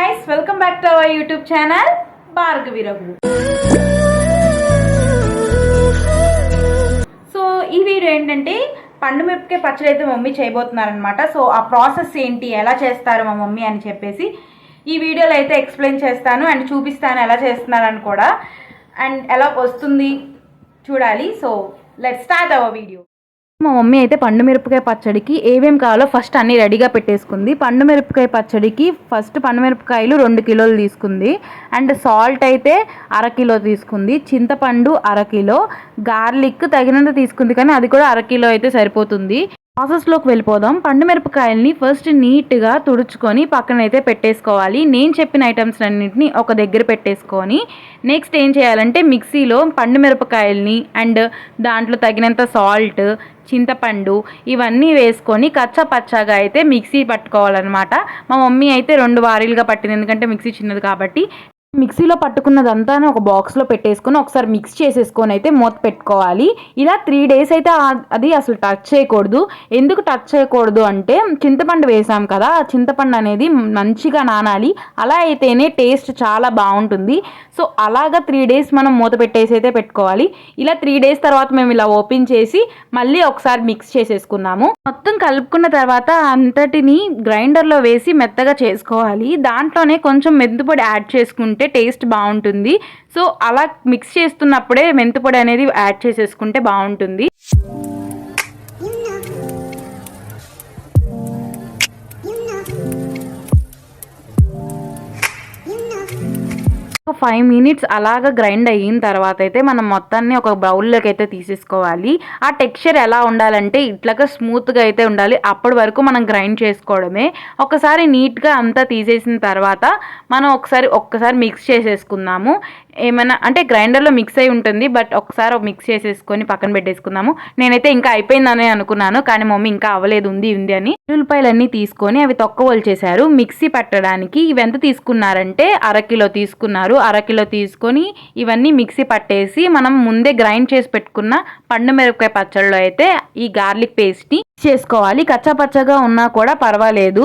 Guys welcome back to our YouTube channel Bhargavi Raghu so ఈ video ఏంటంటే పండు మిరపకాయ పచ్చడి అయితే మమ్మీ చేయబోతున్నారనమాట సో ఆ ప్రాసెస్ ఏంటి ఎలా చేస్తారు మా మమ్మీ అని చెప్పేసి ఈ వీడియోలో అయితే ఎక్స్ప్లెయిన్ చేస్తాను అండ్ చూపిస్తాను ఎలా చేస్తున్నారని కూడా. అండ్ ఎలా వస్తుంది చూడాలి. So let start our video మా మమ్మీ అయితే పండు మిరపకాయ పచ్చడికి ఏమేం కావాలో ఫస్ట్ అన్నీ రెడీగా పెట్టేసుకుంది. పండు మిరపకాయ పచ్చడికి ఫస్ట్ పండు మిరపకాయలు రెండు కిలోలు తీసుకుంది. అండ్ సాల్ట్ అయితే అర కిలో తీసుకుంది. చింతపండు అర కిలో. గార్లిక్ తగినంత తీసుకుంది కానీ అది కూడా అర కిలో అయితే సరిపోతుంది. ప్రాసెస్లోకి వెళ్ళిపోదాం. పండు మిరపకాయల్ని ఫస్ట్ నీట్గా తుడుచుకొని పక్కన అయితే పెట్టేసుకోవాలి. నేను చెప్పిన ఐటమ్స్ అన్నింటిని ఒక దగ్గర పెట్టేసుకొని నెక్స్ట్ ఏం చేయాలంటే మిక్సీలో పండు మిరపకాయల్ని అండ్ దాంట్లో తగినంత సాల్ట్ చింతపండు ఇవన్నీ వేసుకొని కచ్చా పచ్చాగా అయితే మిక్సీ పట్టుకోవాలన్నమాట. మా మమ్మీ అయితే రెండు వారీలుగా పట్టింది. ఎందుకంటే మిక్సీ చిన్నది కాబట్టి మిక్సీలో పట్టుకున్నదంతా ఒక బాక్స్లో పెట్టేసుకొని ఒకసారి మిక్స్ చేసేసుకొని అయితే మూత పెట్టుకోవాలి. ఇలా త్రీ డేస్ అయితే అది అసలు టచ్ చేయకూడదు. ఎందుకు టచ్ చేయకూడదు అంటే చింతపండు వేసాం కదా ఆ చింతపండు అనేది మంచిగా నానాలి. అలా అయితేనే టేస్ట్ చాలా బాగుంటుంది. సో అలాగా త్రీ డేస్ మనం మూత పెట్టేసి అయితే పెట్టుకోవాలి. ఇలా త్రీ డేస్ తర్వాత మేము ఇలా ఓపెన్ చేసి మళ్ళీ ఒకసారి మిక్స్ చేసేసుకున్నాము మొత్తం కలుపుకున్న తర్వాత అంతటిని గ్రైండర్లో వేసి మెత్తగా చేసుకోవాలి. దాంట్లోనే కొంచెం మెంతిపొడి యాడ్ చేసుకుంటే టేస్ట్ బాగుంటుంది. సో అలా మిక్స్ చేస్తున్నప్పుడే మెంతిపొడి అనేది యాడ్ చేసేసుకుంటే బాగుంటుంది. ఒక ఫైవ్ మినిట్స్ అలాగ గ్రైండ్ అయిన తర్వాత అయితే మనం మొత్తాన్ని ఒక బౌల్లోకి అయితే తీసేసుకోవాలి. ఆ టెక్స్చర్ ఎలా ఉండాలంటే ఇట్లాగా స్మూత్గా అయితే ఉండాలి. అప్పటి వరకు మనం గ్రైండ్ చేసుకోవడమే. ఒకసారి నీట్గా అంతా తీసేసిన తర్వాత మనం ఒకసారి ఒక్కసారి మిక్స్ చేసేసుకుందాము. ఏమైనా అంటే గ్రైండర్లో మిక్స్ అయి ఉంటుంది బట్ ఒకసారి మిక్స్ చేసేసుకొని పక్కన పెట్టేసుకుందాము. నేనైతే ఇంకా అయిపోయిందని అనుకున్నాను కానీ మమ్మీ ఇంకా అవ్వలేదు ఉంది ఉంది అని. ఉల్లిపాయలన్నీ తీసుకొని అవి తొక్క చేశారు. మిక్సీ పట్టడానికి ఇవి ఎంత తీసుకున్నారంటే అరకిలో తీసుకున్నారు. అరకిలో తీసుకొని ఇవన్నీ మిక్సీ పట్టేసి మనం ముందే గ్రైండ్ చేసి పెట్టుకున్న పండు మిరపకాయ పచ్చడిలో అయితే ఈ గార్లిక్ పేస్ట్ని చేసుకోవాలి. కచ్చా పచ్చగా ఉన్నా కూడా పర్వాలేదు.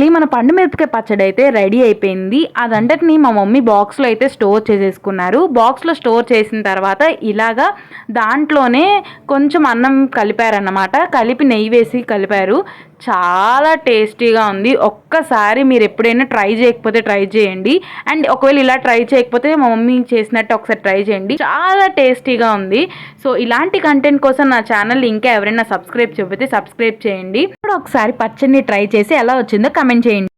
Finally మన పండు మిరపకాయ పచ్చడి అయితే రెడీ అయిపోయింది. అదంతటిని మా మమ్మీ బాక్స్లో అయితే స్టోర్ చేసేసుకున్నారు. బాక్స్లో స్టోర్ చేసిన తర్వాత ఇలాగా దాంట్లోనే కొంచెం అన్నం కలిపారన్నమాట. కలిపి నెయ్యి వేసి కలిపారు. చాలా టేస్టీగా ఉంది. ఒక్కసారి మీరు ఎప్పుడైనా ట్రై చేయకపోతే ట్రై చేయండి. అండ్ ఒకవేళ ఇలా ట్రై చేయకపోతే మా మమ్మీ చేసినట్టు ఒకసారి ట్రై చేయండి. చాలా టేస్టీగా ఉంది. సో ఇలాంటి కంటెంట్ కోసం నా ఛానల్ ఇంకా ఎవరైనా సబ్స్క్రైబ్ చెప్పితే సబ్స్క్రైబ్ చేయండి. ఒకసారి పచ్చడిని ట్రై చేసి ఎలా వచ్చిందో కమెంట్ చేయండి.